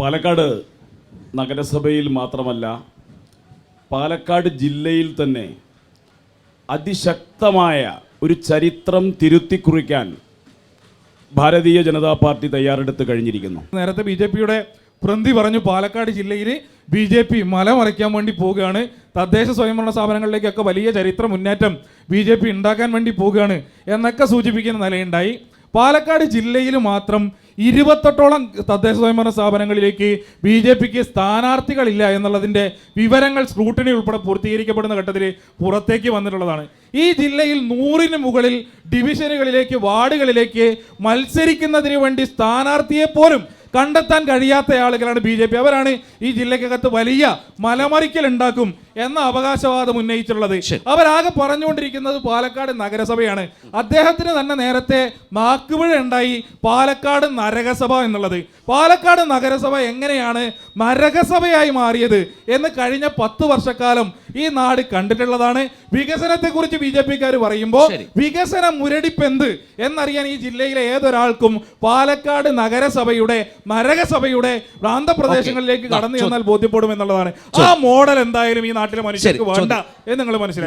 പാലക്കാട് നഗരസഭയിൽ മാത്രമല്ല പാലക്കാട് ജില്ലയിൽ തന്നെ അതിശക്തമായ ഒരു ചരിത്രം തിരുത്തി കുറിക്കാൻ ഭാരതീയ ജനതാ പാർട്ടി തയ്യാറെടുത്ത് കഴിഞ്ഞിരിക്കുന്നു. നേരത്തെ ബി ജെ പിയുടെ പ്രന്തി പറഞ്ഞു പാലക്കാട് ജില്ലയിൽ ബി ജെ പി മലമറിക്കാൻ വേണ്ടി പോവുകയാണ്. തദ്ദേശ സ്വയംഭരണ സ്ഥാപനങ്ങളിലേക്കൊക്കെ വലിയ ചരിത്ര മുന്നേറ്റം ബി ജെ പി ഉണ്ടാക്കാൻ വേണ്ടി പോവുകയാണ് എന്നൊക്കെ സൂചിപ്പിക്കുന്ന നിലയുണ്ടായി. പാലക്കാട് ജില്ലയിൽ മാത്രം ഇരുപത്തെട്ടോളം തദ്ദേശ സ്വയംഭരണ സ്ഥാപനങ്ങളിലേക്ക് ബി ജെ പിക്ക് സ്ഥാനാർത്ഥികളില്ല എന്നുള്ളതിന്റെ വിവരങ്ങൾ സ്ക്രൂട്ടിനി ഉൾപ്പെടെ പൂർത്തീകരിക്കപ്പെടുന്ന ഘട്ടത്തിൽ പുറത്തേക്ക് വന്നിട്ടുള്ളതാണ്. ഈ ജില്ലയിൽ നൂറിന് മുകളിൽ ഡിവിഷനുകളിലേക്ക് വാർഡുകളിലേക്ക് മത്സരിക്കുന്നതിന് വേണ്ടി സ്ഥാനാർത്ഥിയെ പോലും കണ്ടെത്താൻ കഴിയാത്ത ആളുകളാണ് ബി ജെ പി. അവരാണ് ഈ ജില്ലക്കകത്ത് വലിയ മലമറിക്കൽ ഉണ്ടാക്കും എന്ന അവകാശവാദം ഉന്നയിച്ചിട്ടുള്ളത്. അവരാകെ പറഞ്ഞുകൊണ്ടിരിക്കുന്നത് പാലക്കാട് നഗരസഭയാണ്. അദ്ദേഹത്തിന് തന്നെ നേരത്തെ മാക്കുപുഴ ഉണ്ടായി പാലക്കാട് നരകസഭ എന്നുള്ളത്. പാലക്കാട് നഗരസഭ എങ്ങനെയാണ് നരകസഭയായി മാറിയത് എന്ന് കഴിഞ്ഞ പത്ത് വർഷക്കാലം ഈ നാട് കണ്ടിട്ടുള്ളതാണ്. വികസനത്തെക്കുറിച്ച് ബി ജെ പിക്കാർ പറയുമ്പോൾ വികസന മുരടിപ്പ് എന്ത് എന്നറിയാൻ ഈ ജില്ലയിലെ ഏതൊരാൾക്കും പാലക്കാട് നഗരസഭയുടെ നരകസഭയുടെ പ്രാന്തപ്രദേശങ്ങളിലേക്ക് കടന്നു ചെന്നാൽ ബോധ്യപ്പെടും എന്നുള്ളതാണ്. ആ മോഡൽ എന്തായാലും ഈ നാട്ടിലെ മനുഷ്യർക്ക് വേണ്ട എന്ന് നിങ്ങൾ മനസ്സിലാക്കി